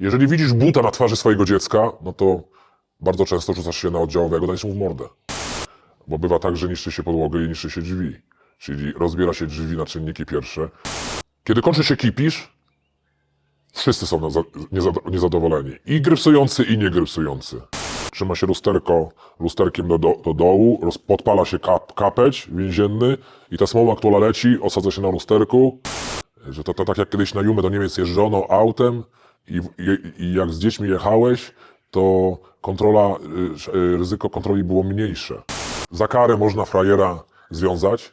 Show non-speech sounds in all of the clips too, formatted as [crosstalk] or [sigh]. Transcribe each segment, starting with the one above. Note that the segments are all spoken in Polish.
Jeżeli widzisz buta na twarzy swojego dziecka, no to bardzo często rzucasz się na oddziałowego, dajesz mu w mordę. Bo bywa tak, że niszczy się podłogę i niszczy się drzwi. Czyli rozbiera się drzwi na czynniki pierwsze. Kiedy kończy się kipisz, wszyscy są niezadowoleni. I grypsujący, i niegrypsujący. Trzyma się lusterko lusterkiem do, do, do dołu, roz, podpala się kap, kapeć więzienny i ta smoła, która leci, osadza się na lusterku. Że to, to tak jak kiedyś na Jumę do Niemiec jeżdżono autem i, i, jak z dziećmi jechałeś, to kontrola, y, y, ryzyko kontroli było mniejsze. Za karę można frajera związać,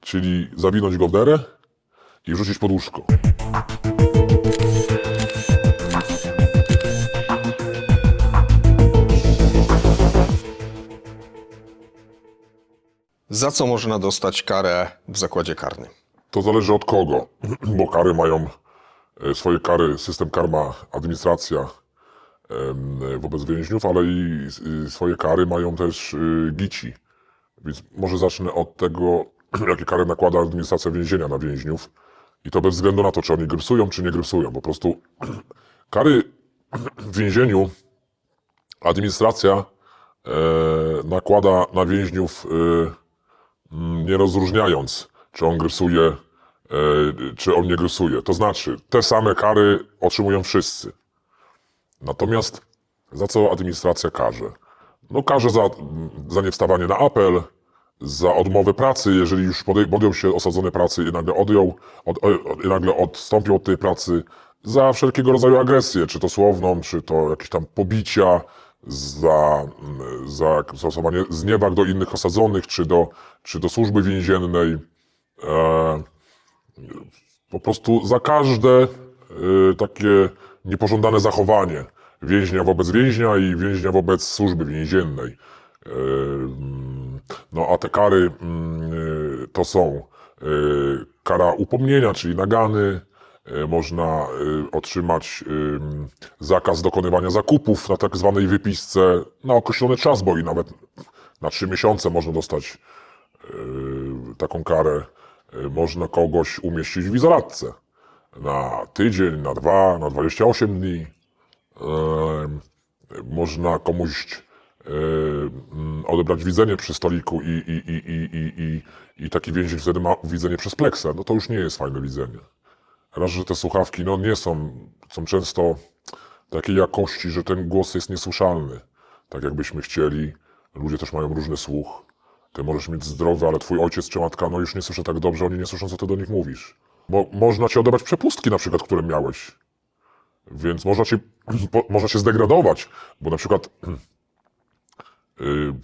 czyli zawinąć go w derę i wrzucić pod łóżko. Za co można dostać karę w zakładzie karnym? To zależy od kogo, bo kary mają swoje kary, system karma, administracja em, wobec więźniów, ale i y, swoje kary mają też y, gici. Więc może zacznę od tego, [clears throat] jakie kary nakłada administracja więzienia na więźniów. I to bez względu na to, czy oni grypsują, czy nie grypsują. Po prostu [clears throat] kary [clears throat] w więzieniu administracja e, nakłada na więźniów e, Mm, nie rozróżniając, czy on grysuje, e, czy on nie grysuje. To znaczy, te same kary otrzymują wszyscy. Natomiast za co administracja karze? No karze za, za niewstawanie na apel, za odmowę pracy, jeżeli już podjął się osadzonej pracy i nagle odjął, od, o- i nagle odstąpił od tej pracy, za wszelkiego rodzaju agresję, czy to słowną, czy to jakieś tam pobicia, za, mm, za stosowanie zniewag do innych osadzonych, czy do, czy do służby więziennej. E, po prostu za każde e, takie niepożądane zachowanie więźnia wobec więźnia i więźnia wobec służby więziennej. Mm, No a te kary e, to są kara upomnienia, czyli nagany, można otrzymać zakaz dokonywania zakupów na tak zwanej wypisce na określony czas, bo i nawet na trzy miesiące można dostać taką karę. E, Można kogoś umieścić w izolatce na tydzień, na dwa, na 28 dni. Można komuś mm, odebrać widzenie przy stoliku i, i, i, i, i, i, taki więzień wtedy ma widzenie przez pleksę. No to już nie jest fajne widzenie. Raz, że te słuchawki no, nie są, są często takiej jakości, że ten głos jest niesłyszalny. Tak jakbyśmy chcieli. Ludzie też mają różny słuch. Ty możesz mieć zdrowy, ale twój ojciec czy matka no już nie słyszy tak dobrze, oni nie słyszą, co ty do nich mówisz. Bo można ci odebrać przepustki na przykład, które miałeś. Więc można cię, można cię zdegradować, bo na przykład [clears throat] yy,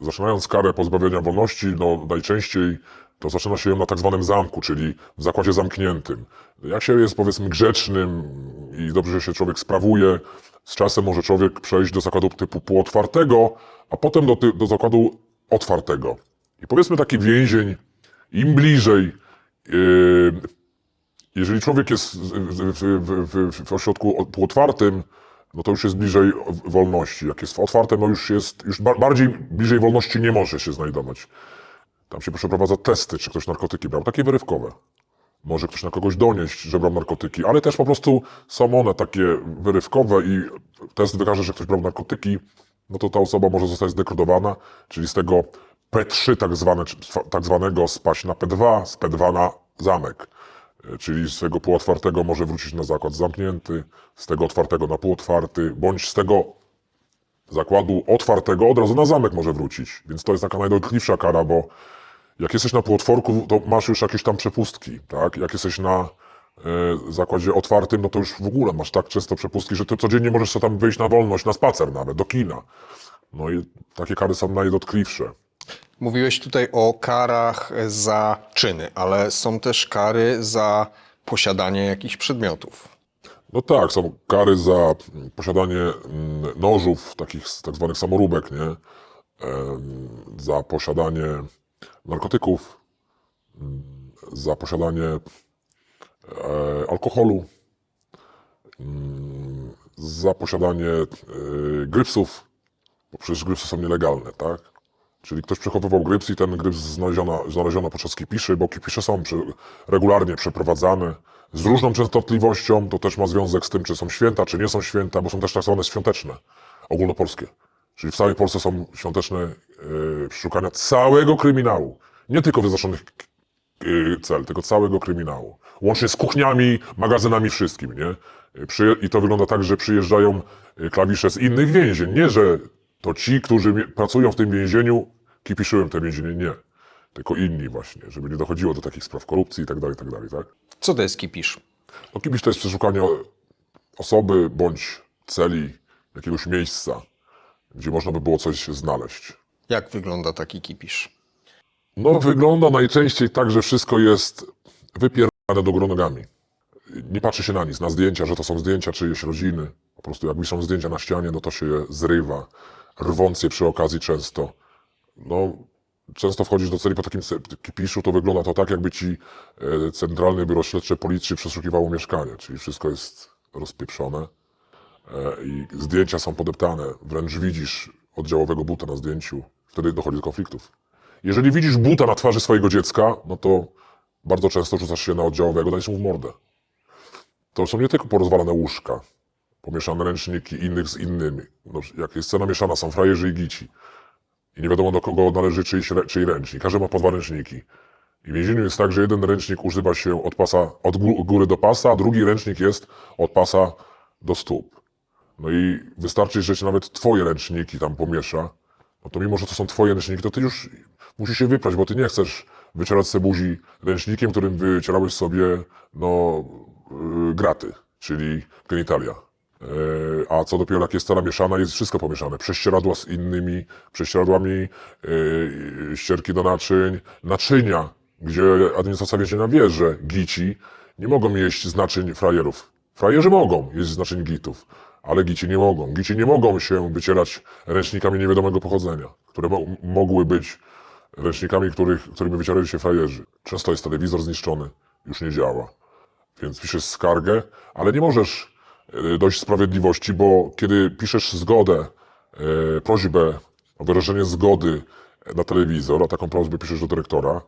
zaczynając karę pozbawienia wolności, no najczęściej to zaczyna się ją na tak zwanym zamku, czyli w zakładzie zamkniętym. Jak się jest powiedzmy grzecznym i dobrze się człowiek sprawuje, z czasem może człowiek przejść do zakładu typu półotwartego, a potem do, ty, do zakładu otwartego. I powiedzmy taki więzień, im bliżej yy, jeżeli człowiek jest w, ośrodku półotwartym, no to już jest bliżej wolności. Jak jest w otwartym, no już jest, już ba- bardziej bliżej wolności nie może się znajdować. Tam się przeprowadza testy, czy ktoś narkotyki brał, takie wyrywkowe. Może ktoś na kogoś donieść, że brał narkotyki, ale też po prostu są one takie wyrywkowe i test wykaże, że ktoś brał narkotyki, no to ta osoba może zostać zdekodowana, czyli z tego P3 tak, zwane, tak zwanego spaść na P2, z P2 na zamek. E, Czyli z tego półotwartego może wrócić na zakład zamknięty, z tego otwartego na półotwarty, bądź z tego zakładu otwartego od razu na zamek może wrócić. Więc to jest taka najdotkliwsza kara, bo jak jesteś na półotworku, to masz już jakieś tam przepustki, tak? Jak jesteś na zakładzie otwartym, no to już w ogóle masz tak często przepustki, że ty codziennie możesz sobie tam wyjść na wolność, na spacer nawet, do kina. No i takie kary są najdotkliwsze. Mówiłeś tutaj o karach za czyny, ale są też kary za posiadanie jakichś przedmiotów. No tak, są kary za mm, posiadanie mm, nożów, takich tak zwanych samoróbek, nie? Za posiadanie narkotyków, mm, za posiadanie e, alkoholu, mm, za posiadanie e, grypsów, bo przecież grypsy są nielegalne, tak? Czyli ktoś przechowywał gryps i ten gryps znaleziono, znaleziono podczas kipiszy, bo kipisze są regularnie przeprowadzane z różną częstotliwością. To też ma związek z tym, czy są święta, czy nie są święta, bo są też tak zwane świąteczne, ogólnopolskie. Czyli w całej Polsce są świąteczne yy, przeszukania całego kryminału. Nie tylko wyznaczonych cel, tylko całego kryminału. Łącznie z kuchniami, magazynami, wszystkim, nie? Przy, I to wygląda tak, że przyjeżdżają yy, klawisze z innych więzień. Nie, że to ci, którzy pracują w tym więzieniu, kipiszyłem te więzienie, nie. Tylko inni właśnie, żeby nie dochodziło do takich spraw korupcji i tak dalej, tak dalej, tak? Co to jest kipisz? No kipisz to jest przeszukanie osoby bądź celi, jakiegoś miejsca, gdzie można by było coś znaleźć. Jak wygląda taki kipisz? No, wygląda najczęściej tak, że wszystko jest wypierdane do góry nogami. Nie patrzy się na nic, na zdjęcia, że to są zdjęcia czyjeś rodziny. Po prostu jak są zdjęcia na ścianie, no to się je zrywa, rwąc je przy okazji często. No, często wchodzisz do celi po takim kipiszu, to wygląda to tak, jakby ci e, Centralne Biuro Śledcze Policji przeszukiwało mieszkanie, czyli wszystko jest rozpieprzone e, i zdjęcia są podeptane, wręcz widzisz oddziałowego buta na zdjęciu, wtedy dochodzi do konfliktów. Jeżeli widzisz buta na twarzy swojego dziecka, no to bardzo często rzucasz się na oddziałowego, dajesz mu w mordę. To są nie tylko porozwalane łóżka, pomieszane ręczniki innych z innymi. No, jak jest cena mieszana, są frajerzy i gici. I nie wiadomo do kogo należy czyjś, czyj ręcznik. Każdy ma po dwa ręczniki. I w więzieniu jest tak, że jeden ręcznik używa się od pasa, od gó- góry do pasa, a drugi ręcznik jest od pasa do stóp. No i wystarczy, że się nawet twoje ręczniki tam pomiesza, no to mimo, że to są twoje ręczniki, to ty już musisz się wyprać, bo ty nie chcesz wycierać sobie buzi ręcznikiem, którym wycierałeś sobie, no, yy, graty, czyli genitalia. Yy, A co dopiero jak jest cena mieszana, jest wszystko pomieszane. Prześcieradła z innymi prześcieradłami, yy, ścierki do naczyń, naczynia, gdzie administracja więzienia wie, że gici nie mogą jeść z frajerów. Frajerzy mogą jeść z gitów, ale gici nie mogą. Gici nie mogą się wycierać ręcznikami niewiadomego pochodzenia, które mo mogły być ręcznikami, których, którymi wycierali się frajerzy. Często jest telewizor zniszczony, już nie działa. Więc piszesz skargę, ale nie możesz e, dojść sprawiedliwości, bo kiedy piszesz zgodę, e, prośbę o wyrażenie zgody na telewizor, a taką prośbę piszesz do dyrektora,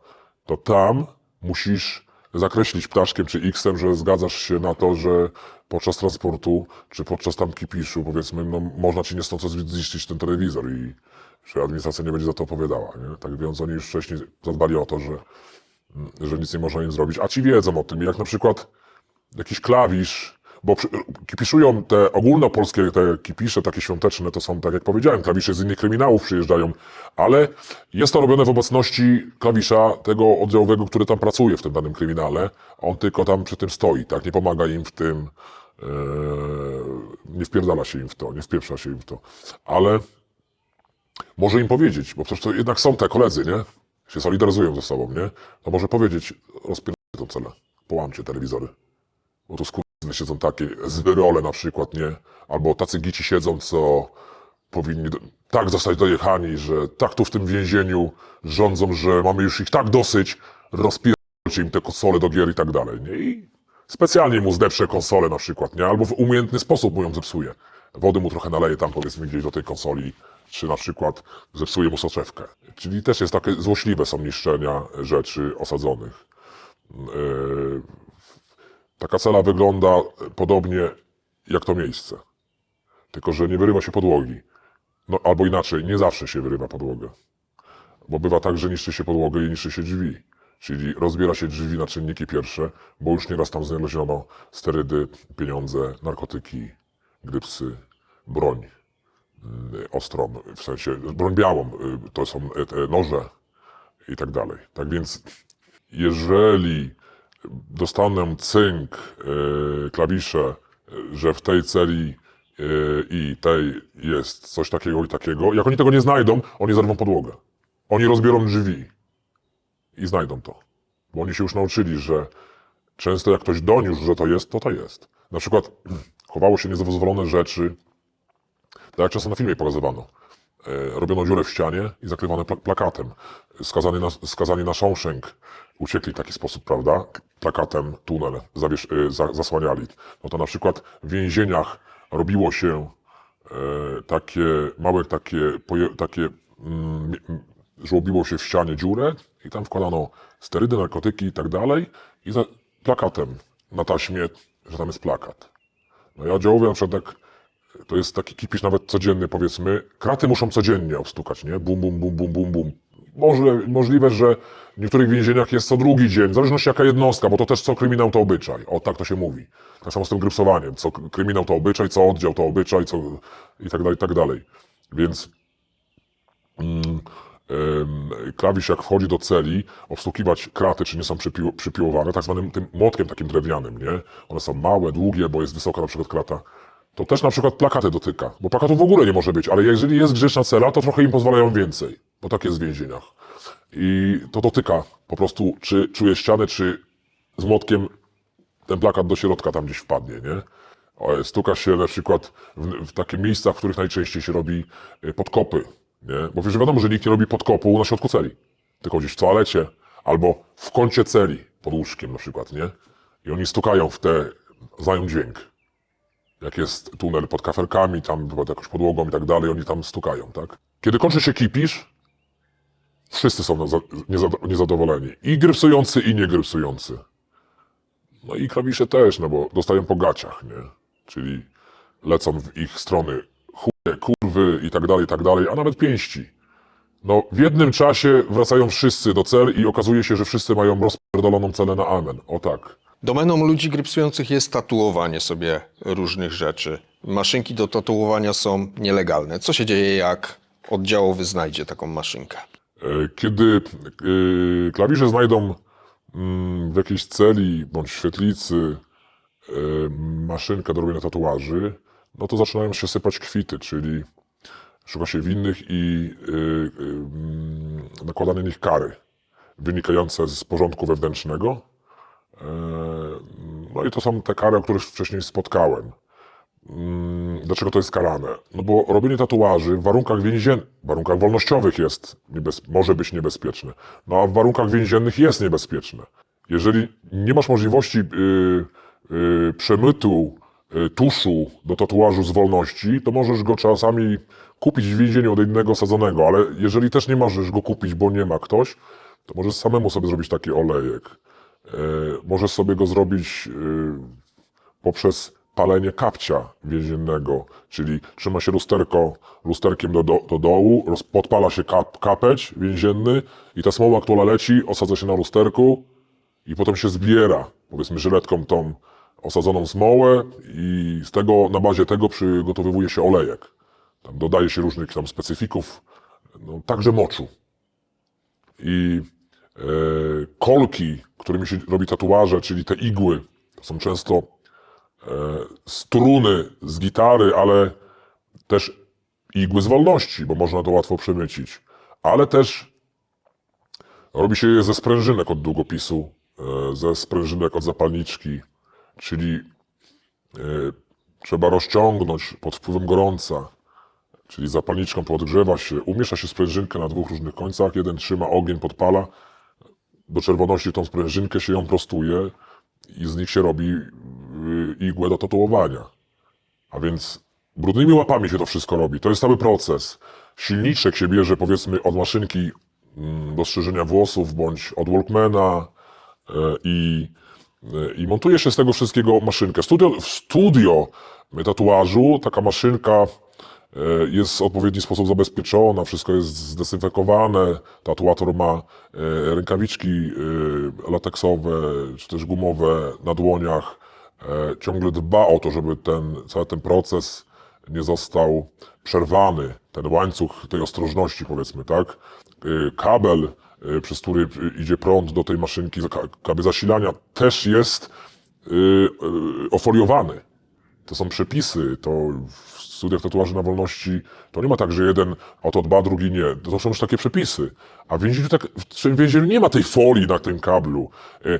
to tam musisz zakreślić ptaszkiem czy x-em, że zgadzasz się na to, że podczas transportu czy podczas tam kipiszu, powiedzmy, no, można ci niestąco zniszczyć ten telewizor i że administracja nie będzie za to odpowiadała. Nie? Tak więc oni już wcześniej zadbali o to, że że nic nie można im zrobić, a ci wiedzą o tym, jak na przykład jakiś klawisz, bo kipiszują te ogólnopolskie te kipisze, takie świąteczne, to są, tak jak powiedziałem, klawisze z innych kryminałów przyjeżdżają, ale jest to robione w obecności klawisza tego oddziałowego, który tam pracuje w tym danym kryminale, on tylko tam przy tym stoi, tak, nie pomaga im w tym, e, nie wpierdala się im w to, nie wpieprza się im w to, ale może im powiedzieć, bo przecież to jednak są te koledzy, nie? Się solidaryzują ze sobą, nie? To może powiedzieć, rozpierdolę tą celę, połamcie telewizory. Bo tu skurwysyny siedzą takie, z wyrole na przykład, nie? Albo tacy gici siedzą, co powinni tak zostać dojechani, że tak tu w tym więzieniu rządzą, że mamy już ich tak dosyć, rozpierdolcie im te konsole do gier i tak dalej, nie? I specjalnie mu zdeprzę konsolę na przykład, nie? Albo w umiejętny sposób mu ją zepsuje. Wody mu trochę naleje tam, powiedzmy, gdzieś do tej konsoli, czy na przykład zepsuje mu soczewkę. Czyli też jest takie złośliwe są niszczenia rzeczy osadzonych. Yy, Taka cela wygląda podobnie jak to miejsce. Tylko, że nie wyrywa się podłogi. No, albo inaczej, nie zawsze się wyrywa podłogę. Bo bywa tak, że niszczy się podłogę i niszczy się drzwi. Czyli rozbiera się drzwi na czynniki pierwsze, bo już nieraz tam znaleziono sterydy, pieniądze, narkotyki, grypsy, broń y, ostrą, w sensie broń białą, y, to są y, noże i tak dalej. Tak więc jeżeli dostanę cynk, y, klawisze, że w tej celi y, i tej jest coś takiego i takiego, jak oni tego nie znajdą, oni zerwą podłogę. Oni rozbiorą drzwi i znajdą to. Bo oni się już nauczyli, że często jak ktoś doniósł, że to jest, to to jest. Na przykład chowało się niedozwolone rzeczy, tak jak często na filmie pokazywano. E, robiono dziurę w ścianie i zakrywano pla- plakatem. Skazani na, skazani na Shawshank uciekli w taki sposób, prawda? Plakatem tunel zawiesz, e, za, zasłaniali. No to na przykład w więzieniach robiło się e, takie małe takie, takie mm, żłobiło się w ścianie dziurę i tam wkładano sterydy, narkotyki i tak dalej i za plakatem na taśmie, że tam jest plakat. No ja oddziałowię na przykład tak, to jest taki kipisz nawet codzienny powiedzmy, kraty muszą codziennie obstukać, nie? Bum, bum, bum, bum, bum, bum. Może, możliwe, że w niektórych więzieniach jest co drugi dzień, w zależności jaka jednostka, bo to też co kryminał to obyczaj. O, tak to się mówi. Tak samo z tym grypsowaniem. Co kryminał to obyczaj, co oddział to obyczaj, co i tak dalej, i tak dalej. Więc mm, klawisz jak wchodzi do celi, obsługiwać kraty, czy nie są przypił, przypiłowane, tak zwanym tym młotkiem takim drewnianym, nie? One są małe, długie, bo jest wysoka na przykład krata. To też na przykład plakaty dotyka, bo plakatów w ogóle nie może być, ale jeżeli jest grzeczna cela, to trochę im pozwalają więcej, bo tak jest w więzieniach. I to dotyka po prostu, czy czuje ścianę, czy z młotkiem ten plakat do środka tam gdzieś wpadnie, nie? Stuka się na przykład w, w takie miejsca, w których najczęściej się robi y, podkopy, nie? Bo przecież wiadomo, że nikt nie robi podkopu na środku celi, tylko gdzieś w toalecie albo w kącie celi, pod łóżkiem na przykład, nie? I oni stukają w te, znają dźwięk. Jak jest tunel pod kafelkami, tam pod jakąś podłogą i tak dalej, oni tam stukają, tak? Kiedy kończy się kipisz, wszyscy są niezadowoleni. I grypsujący, i niegrypsujący. No i klawisze też, no bo dostają po gaciach, nie? Czyli lecą w ich strony chuje, kurwy i tak dalej, i tak dalej, a nawet pięści. No w jednym czasie wracają wszyscy do cel i okazuje się, że wszyscy mają rozpierdoloną celę na amen. O tak. Domeną ludzi grypsujących jest tatuowanie sobie różnych rzeczy. Maszynki do tatuowania są nielegalne. Co się dzieje, jak oddziałowy znajdzie taką maszynkę? E, Kiedy e, klawisze znajdą mm, w jakiejś celi bądź świetlicy e, maszynkę do robienia tatuaży, no to zaczynają się sypać kwity, czyli szuka się winnych i mm, nakładanie na nich kary wynikające z porządku wewnętrznego. E, No i to są te kary, o których wcześniej spotkałem. Mm, Dlaczego to jest karane? No bo robienie tatuaży w warunkach więziennych, w warunkach wolnościowych jest, niebez, może być niebezpieczne, no a w warunkach więziennych jest niebezpieczne. Jeżeli nie masz możliwości y, y, przemytu y, tuszu do tatuażu z wolności, to możesz go czasami kupić w więzieniu od innego sadzonego, ale jeżeli też nie możesz go kupić, bo nie ma ktoś, to możesz samemu sobie zrobić taki olejek. Y, możesz sobie go zrobić y, poprzez palenie kapcia więziennego, czyli trzyma się lusterko, lusterkiem do, do, do dołu, roz, podpala się kap, kapeć więzienny i ta smoła, która leci, osadza się na lusterku i potem się zbiera, powiedzmy, żyletką tą osadzoną smołę i z tego, na bazie tego przygotowywuje się olejek. Tam dodaje się różnych tam specyfików, no, także moczu. I e, kolki, którymi się robi tatuaże, czyli te igły, to są często e, struny z gitary, ale też igły z wolności, bo można to łatwo przemycić. Ale też robi się je ze sprężynek od długopisu, e, ze sprężynek od zapalniczki, czyli e, trzeba rozciągnąć pod wpływem gorąca, czyli zapalniczką podgrzewa się, umiesza się sprężynkę na dwóch różnych końcach, jeden trzyma ogień, podpala, do czerwoności tą sprężynkę się ją prostuje i z nich się robi y, igłę do tatuowania. A więc brudnymi łapami się to wszystko robi. To jest cały proces. Silniczek się bierze powiedzmy od maszynki mm, do strzyżenia włosów bądź od Walkmana e, i, e, i montuje się z tego wszystkiego maszynkę. Studio, w studio tatuażu taka maszynka jest w odpowiedni sposób zabezpieczona, wszystko jest zdezynfekowane, tatuator ma e, rękawiczki e, lateksowe czy też gumowe na dłoniach, e, ciągle dba o to, żeby ten, cały ten proces nie został przerwany, ten łańcuch tej ostrożności powiedzmy, tak? E, Kabel, e, przez który e, idzie prąd do tej maszynki, ka- kabel zasilania też jest e, e, ofoliowany. To są przepisy, to w studiach tatuaży na wolności to nie ma tak, że jeden o to dba, drugi nie. To są już takie przepisy. A w więzieniu, tak, w więzieniu nie ma tej folii na tym kablu. E,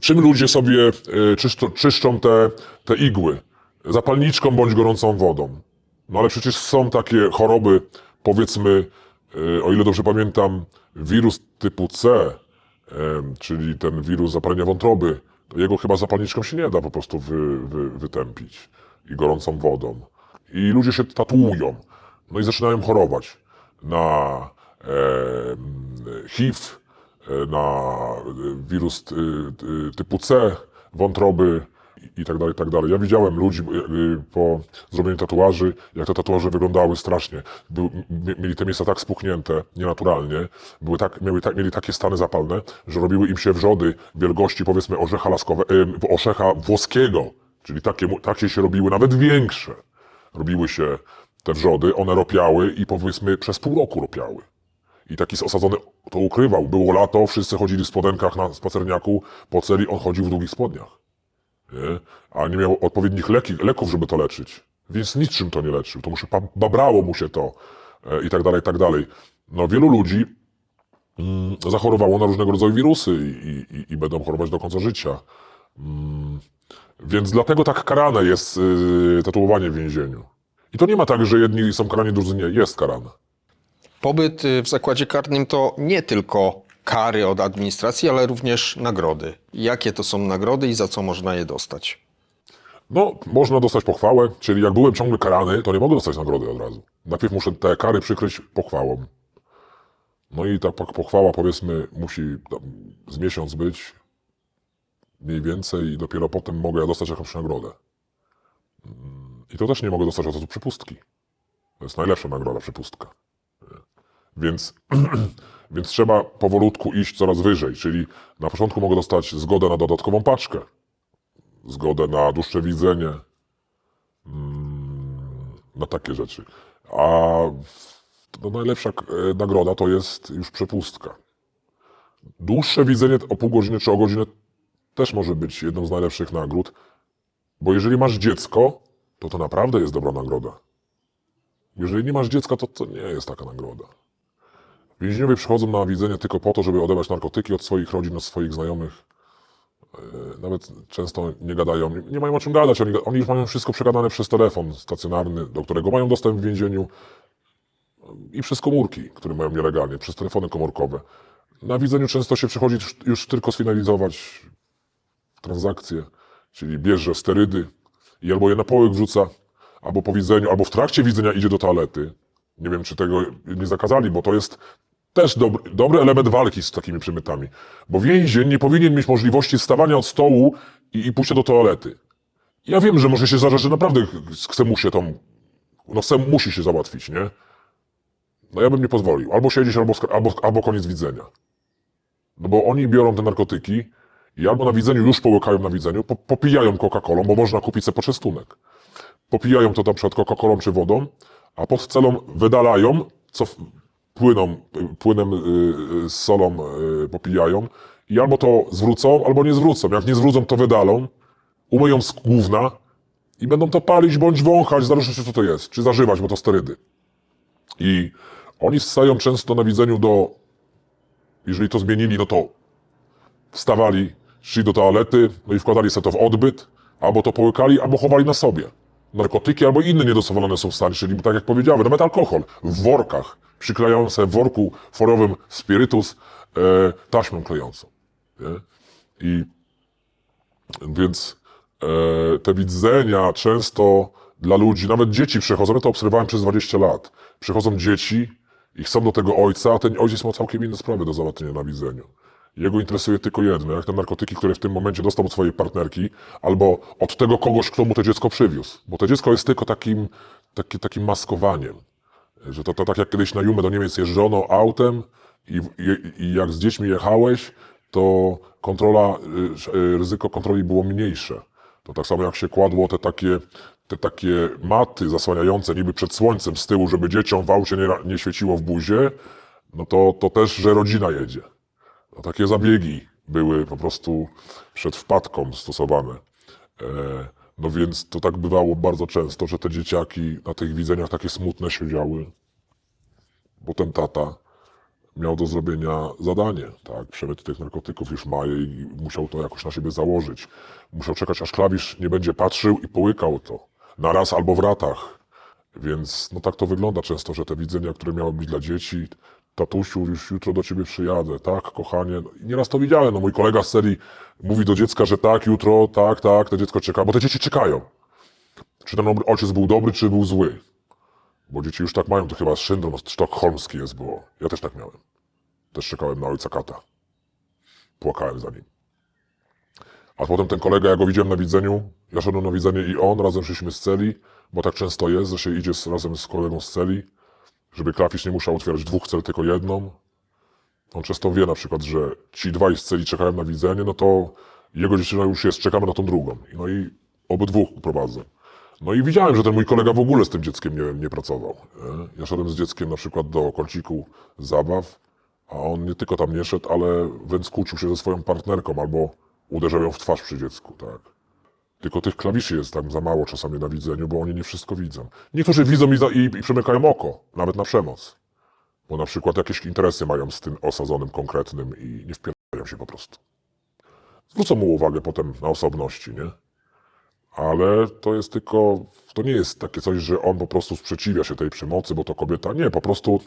Czym ludzie sobie e, czyszczą, czyszczą te, te igły? Zapalniczką bądź gorącą wodą. No ale przecież są takie choroby, powiedzmy, e, o ile dobrze pamiętam, wirus typu C, czyli ten wirus zapalenia wątroby, jego chyba zapalniczką się nie da po prostu wy, wy, wytępić i gorącą wodą. I ludzie się tatuują, no i zaczynają chorować na HIV, e, na wirus y, typu C, wątroby i tak dalej, i tak dalej. Ja widziałem ludzi y, po zrobieniu tatuaży, jak te tatuaże wyglądały strasznie. Mie- mieli te miejsca tak spuchnięte, nienaturalnie, były tak, miały, tak, mieli takie stany zapalne, że robiły im się wrzody wielkości powiedzmy orzecha laskowe, y, orzecha włoskiego, czyli takie, takie się robiły, nawet większe. Robiły się te wrzody, one ropiały i powiedzmy przez pół roku ropiały. I taki osadzony to ukrywał. Było lato, wszyscy chodzili w spodenkach na spacerniaku, po celi, on chodził w długich spodniach. Nie? A nie miał odpowiednich leki, leków, żeby to leczyć. Więc niczym to nie leczył. To mu się pa- babrało mu się to e, i tak dalej, i tak dalej. No wielu ludzi mm, zachorowało na różnego rodzaju wirusy i, i, i będą chorować do końca życia. Mm, więc dlatego tak karane jest yy, tatuowanie w więzieniu. I to nie ma tak, że jedni są karani, drudzy nie. Jest karane. Pobyt y, w zakładzie karnym to nie tylko kary od administracji, ale również nagrody. Jakie to są nagrody i za co można je dostać? No, można dostać pochwałę, czyli jak byłem ciągle karany, to nie mogę dostać nagrody od razu. Najpierw muszę te kary przykryć pochwałą. No i ta po- pochwała, powiedzmy, musi z miesiąc być, mniej więcej, i dopiero potem mogę dostać jakąś nagrodę. Mm, I to też nie mogę dostać od razu przepustki. To jest najlepsza nagroda, przepustka. Więc, [clears throat] więc trzeba powolutku iść coraz wyżej, czyli na początku mogę dostać zgodę na dodatkową paczkę zgodę na dłuższe widzenie, mm, na takie rzeczy. A to najlepsza e, nagroda to jest już przepustka. Dłuższe widzenie o pół godziny czy o godzinę też może być jedną z najlepszych nagród, bo jeżeli masz dziecko, to to naprawdę jest dobra nagroda. Jeżeli nie masz dziecka, to to nie jest taka nagroda. Więźniowie przychodzą na widzenie tylko po to, żeby odebrać narkotyki od swoich rodzin, od swoich znajomych nawet często nie gadają, nie mają o czym gadać. Oni, oni już mają wszystko przegadane przez telefon stacjonarny, do którego mają dostęp w więzieniu i przez komórki, które mają nielegalnie, przez telefony komórkowe. Na widzeniu często się przychodzi już, tylko sfinalizować transakcję, czyli bierze sterydy i albo je na połyk wrzuca, albo po widzeniu, albo w trakcie widzenia idzie do toalety. Nie wiem, czy tego nie zakazali, bo to jest też dobry, dobry element walki z takimi przemytami. Bo więzień nie powinien mieć możliwości stawania od stołu i, i pójścia do toalety. Ja wiem, że może się zdarzyć, że naprawdę chce mu się tą, no chce, musi się załatwić, nie? No ja bym nie pozwolił. Albo siedzieć, albo, albo, albo koniec widzenia. No bo oni biorą te narkotyki i albo na widzeniu już połykają na widzeniu, po, popijają Coca-Colą, bo można kupić sobie poczęstunek. Popijają to na przykład Coca-Colą czy wodą, a pod celą wydalają, co płyną, płynem y, y, z solą y, popijają i albo to zwrócą, albo nie zwrócą. Jak nie zwrócą, to wydalą, umyją z gówna i będą to palić bądź wąchać, się co to jest, czy zażywać, bo to sterydy. I oni stają często na widzeniu do, jeżeli to zmienili, no to wstawali, szli do toalety, no i wkładali sobie to w odbyt, albo to połykali, albo chowali na sobie. Narkotyki albo inne niedozwolone substancje, czyli tak jak powiedziałem, nawet alkohol, w workach, przyklejają sobie w worku forowym spirytus e, taśmą klejącą. Nie? I więc e, te widzenia często dla ludzi, nawet dzieci przychodzą, ja to obserwowałem przez 20 lat. Przychodzą dzieci i chcą do tego ojca, a ten ojciec ma całkiem inne sprawy do załatwienia na widzeniu. Jego interesuje tylko jedno, jak te narkotyki, które w tym momencie dostał od swojej partnerki, albo od tego kogoś, kto mu to dziecko przywiózł. Bo to dziecko jest tylko takim, taki, takim maskowaniem. Że to, to tak jak kiedyś na Jumę do Niemiec jeżdżono autem i, i, i jak z dziećmi jechałeś, to kontrola, y, y, ryzyko kontroli było mniejsze. To tak samo jak się kładło te takie, te takie maty zasłaniające niby przed słońcem z tyłu, żeby dzieciom w aucie nie, nie świeciło w buzie, no to, to też, że rodzina jedzie. No, takie zabiegi były po prostu przed wpadką stosowane. E, no więc to tak bywało bardzo często, że te dzieciaki na tych widzeniach takie smutne siedziały, bo ten tata miał do zrobienia zadanie, tak? Przemyt tych narkotyków już ma i musiał to jakoś na siebie założyć. Musiał czekać, aż klawisz nie będzie patrzył i połykał to. Na raz albo w ratach. Więc no tak to wygląda często, że te widzenia, które miały być dla dzieci, tatusiu, już jutro do ciebie przyjadę, tak, kochanie. I Nieraz to widziałem, no mój kolega z serii mówi do dziecka, że tak, jutro, tak, tak, to dziecko czeka, bo te dzieci czekają. Czy ten ojciec był dobry, czy był zły. Bo dzieci już tak mają, to chyba syndrom sztokholmski jest, bo ja też tak miałem. Też czekałem na ojca kata. Płakałem za nim. A potem ten kolega, ja go widziałem na widzeniu, ja szedłem na widzenie i on, razem szliśmy z celi, bo tak często jest, że się idzie razem z kolegą z celi, żeby klawisz nie musiał otwierać dwóch cel, tylko jedną. On często wie na przykład, że ci dwaj z celi czekają na widzenie, no to jego dziewczyna już jest, czekamy na tą drugą. No i obydwóch uprowadzę. No i widziałem, że ten mój kolega w ogóle z tym dzieckiem nie, nie pracował. Ja szedłem z dzieckiem na przykład do kąciku zabaw, a on nie tylko tam nie szedł, ale wręcz kłócił się ze swoją partnerką albo uderzał ją w twarz przy dziecku, tak. Tylko tych klawiszy jest tam za mało czasami na widzeniu, bo oni nie wszystko widzą. Niektórzy widzą i, za- i, i przemykają oko, nawet na przemoc. Bo na przykład jakieś interesy mają z tym osadzonym konkretnym i nie wpierają się po prostu. Zwrócą mu uwagę potem na osobności, nie? Ale to jest tylko, to nie jest takie coś, że on po prostu sprzeciwia się tej przemocy, bo to kobieta. Nie, po prostu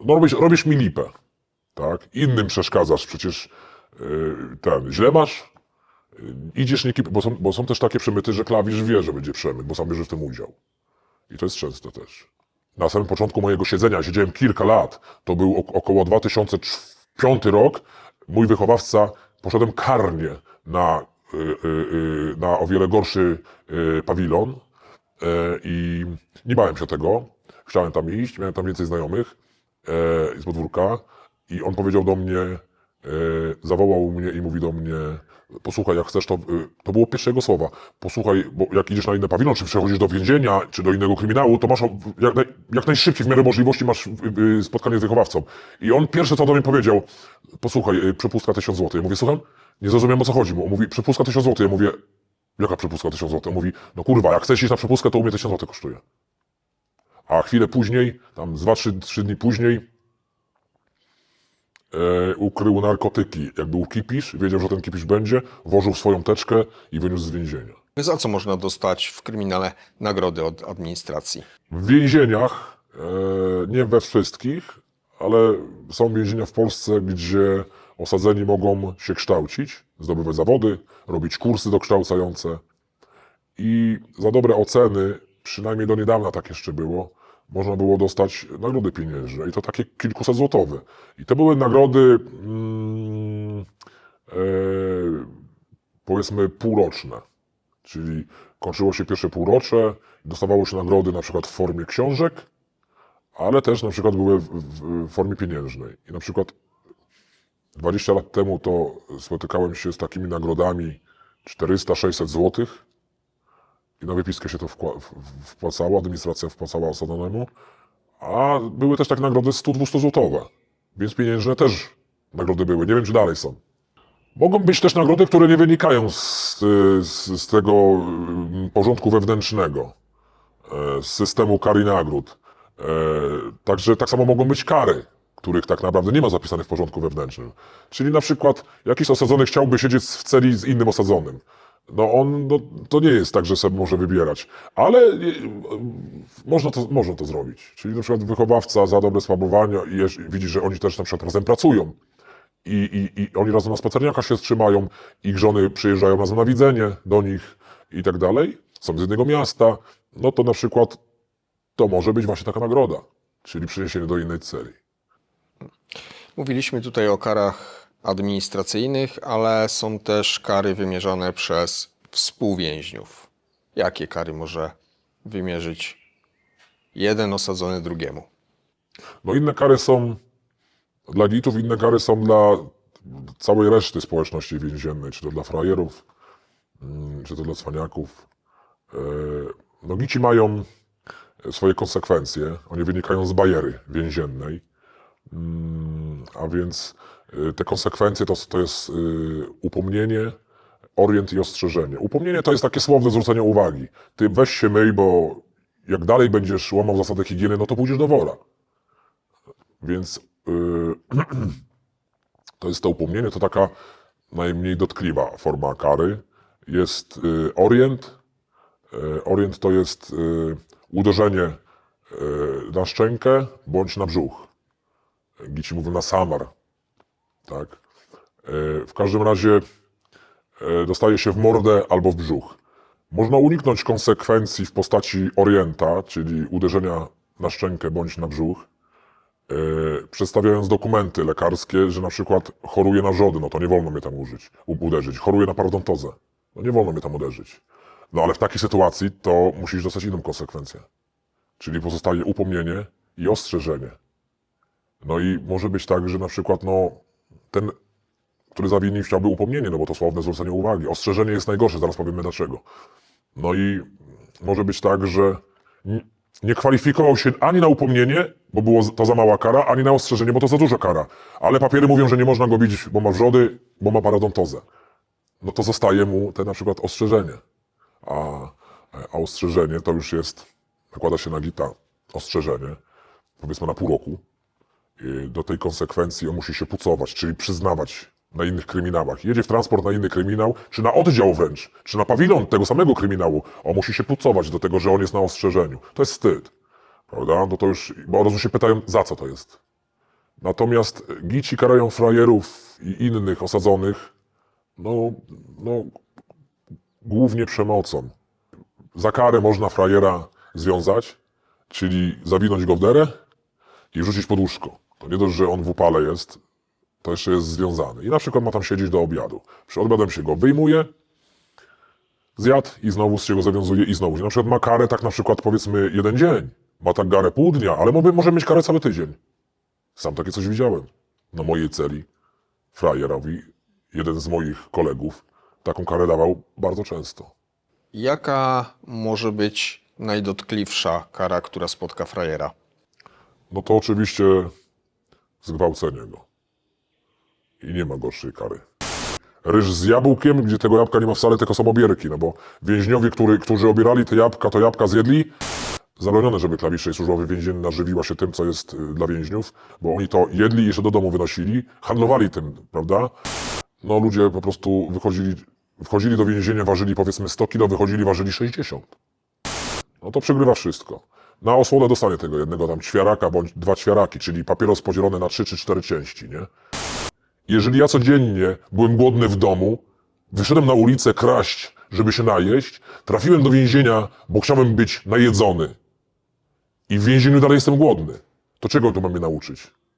no, robisz, robisz mi lipę, tak? Innym przeszkadzasz, przecież yy, ten, źle masz, idziesz nie bo są, bo są też takie przemyty, że klawisz wie, że będzie przemyt, bo sam bierze w tym udział. I to jest częste też. Na samym początku mojego siedzenia, siedziałem kilka lat, to był ok- około 2005 rok, mój wychowawca, poszedłem karnie na, y, y, y, na o wiele gorszy y, pawilon y, i nie bałem się tego. Chciałem tam iść, miałem tam więcej znajomych e, z podwórka i on powiedział do mnie, e, zawołał mnie i mówi do mnie, posłuchaj, jak chcesz, to, y, to było pierwsze jego słowa, posłuchaj, bo jak idziesz na inny pawilon, czy przechodzisz do więzienia, czy do innego kryminału, to masz jak, naj, jak najszybciej, w miarę możliwości masz y, y, spotkanie z wychowawcą. I on pierwsze co do mnie powiedział, posłuchaj, przepustka 1000 zł. Ja mówię, słucham? Nie zrozumiałem o co chodzi. On mówi, przepustka 1000 zł. Ja mówię, jaka przepustka 1000 zł? On mówi, no kurwa, jak chcesz iść na przepustkę, to u mnie 1000 zł kosztuje. A chwilę później, tam z 2-3 dni później, e, ukrył narkotyki. Jak był kipisz, wiedział, że ten kipisz będzie, włożył w swoją teczkę i wyniósł z więzienia. Za co można dostać w kryminale nagrody od administracji? W więzieniach, e, nie we wszystkich, ale są więzienia w Polsce, gdzie osadzeni mogą się kształcić, zdobywać zawody, robić kursy dokształcające i za dobre oceny, przynajmniej do niedawna tak jeszcze było, można było dostać nagrody pieniężne i to takie kilkuset złotowe. I to były nagrody mm, e, powiedzmy półroczne. Czyli kończyło się pierwsze półrocze, dostawało się nagrody na przykład w formie książek, ale też na przykład były w, w, w formie pieniężnej. I na przykład 20 lat temu to spotykałem się z takimi nagrodami 400-600 zł i na wypiskę się to wpłacało, administracja wpłacała osadzonemu, a były też tak nagrody 100-200 złotowe, więc pieniężne też nagrody były. Nie wiem, czy dalej są. Mogą być też nagrody, które nie wynikają z, z, z tego mm, porządku wewnętrznego, e, z systemu kar i nagród. E, Także tak samo mogą być kary, których tak naprawdę nie ma zapisanych w porządku wewnętrznym. Czyli na przykład jakiś osadzony chciałby siedzieć w celi z innym osadzonym. No on, no, to nie jest tak, że sobie może wybierać, ale e, można to, można to zrobić. Czyli na przykład wychowawca za dobre sprawowanie i widzi, że oni też na przykład razem pracują i, i, i oni razem na spacerniakach się trzymają, ich żony przyjeżdżają razem na widzenie do nich i tak dalej, są z jednego miasta, no to na przykład to może być właśnie taka nagroda, czyli przeniesienie do innej celi. Mówiliśmy tutaj o karach administracyjnych, ale są też kary wymierzone przez współwięźniów. Jakie kary może wymierzyć jeden osadzony drugiemu? No inne kary są dla gitów, inne kary są dla całej reszty społeczności więziennej, czy to dla frajerów, mm, czy to dla cwaniaków. E, No gici mają swoje konsekwencje, one wynikają z bariery więziennej, Mm, a więc te konsekwencje to, to jest y, upomnienie, orient i ostrzeżenie. Upomnienie to jest takie słowne zwrócenie uwagi. Ty weź się myj, bo jak dalej będziesz łamał zasady higieny, no to pójdziesz do wora. Więc y, [clears throat] to jest to upomnienie, to taka najmniej dotkliwa forma kary. Jest y, orient. Y, Orient to jest y, uderzenie y, na szczękę bądź na brzuch. Gici mówią na samar. Tak? Y, W każdym razie y, dostaje się w mordę albo w brzuch. Można uniknąć konsekwencji w postaci orienta, czyli uderzenia na szczękę bądź na brzuch, e, przedstawiając dokumenty lekarskie, że na przykład choruję na wrzody, no to nie wolno mnie tam użyć, uderzyć. Choruję na parodontozę, no nie wolno mnie tam uderzyć. No ale w takiej sytuacji to musisz dostać inną konsekwencję. Czyli pozostaje upomnienie i ostrzeżenie. No i może być tak, że na przykład no, ten, który zawinił, chciałby upomnienie, no bo to słowne zwrócenie uwagi. Ostrzeżenie jest najgorsze, zaraz powiemy dlaczego. No i może być tak, że nie kwalifikował się ani na upomnienie, bo było to za mała kara, ani na ostrzeżenie, bo to za duża kara. Ale papiery mówią, że nie można go bić, bo ma wrzody, bo ma parodontozę. No to zostaje mu te na przykład ostrzeżenie. A, a ostrzeżenie to już jest, nakłada się na gita ostrzeżenie, powiedzmy na pół roku. I do tej konsekwencji on musi się pucować, czyli przyznawać na innych kryminałach. Jedzie w transport na inny kryminał, czy na oddział wręcz, czy na pawilon tego samego kryminału. On musi się pucować do tego, że on jest na ostrzeżeniu. To jest wstyd. Prawda? No to już, bo od razu się pytają, za co to jest. Natomiast gici karają frajerów i innych osadzonych, no, no, głównie przemocą. Za karę można frajera związać, czyli zawinąć go w derę i wrzucić pod łóżko. To nie dość, że on w upale jest, to jeszcze jest związany. I na przykład ma tam siedzieć do obiadu. Przed obiadem się go wyjmuje, zjadł i znowu się go zawiązuje i znowu. Na przykład ma karę tak na przykład powiedzmy jeden dzień. Ma tak karę pół dnia, ale może, może mieć karę cały tydzień. Sam takie coś widziałem. Na mojej celi frajerowi jeden z moich kolegów taką karę dawał bardzo często. Jaka może być najdotkliwsza kara, która spotka frajera? No to oczywiście zgwałcenie go. I nie ma gorszej kary. Ryż z jabłkiem, gdzie tego jabłka nie ma wcale, tylko są obierki, no bo więźniowie, który, którzy obierali te jabłka, to jabłka zjedli. Zabronione, żeby klawiszej służbowej więzienna żywiła się tym, co jest y, dla więźniów, bo oni to jedli i jeszcze do domu wynosili, handlowali tym, prawda? No ludzie po prostu wychodzili, wchodzili do więzienia, ważyli powiedzmy 100 kilo, wychodzili, ważyli 60 no to przegrywa wszystko. Na osłodę dostanie tego jednego tam ćwiaraka bądź dwa ćwiaraki, czyli papieros podzielony na trzy czy cztery części, nie? Jeżeli ja codziennie byłem głodny w domu, wyszedłem na ulicę kraść, żeby się najeść, trafiłem do więzienia, bo chciałem być najedzony i w więzieniu dalej jestem głodny, to czego to ma mnie nauczyć?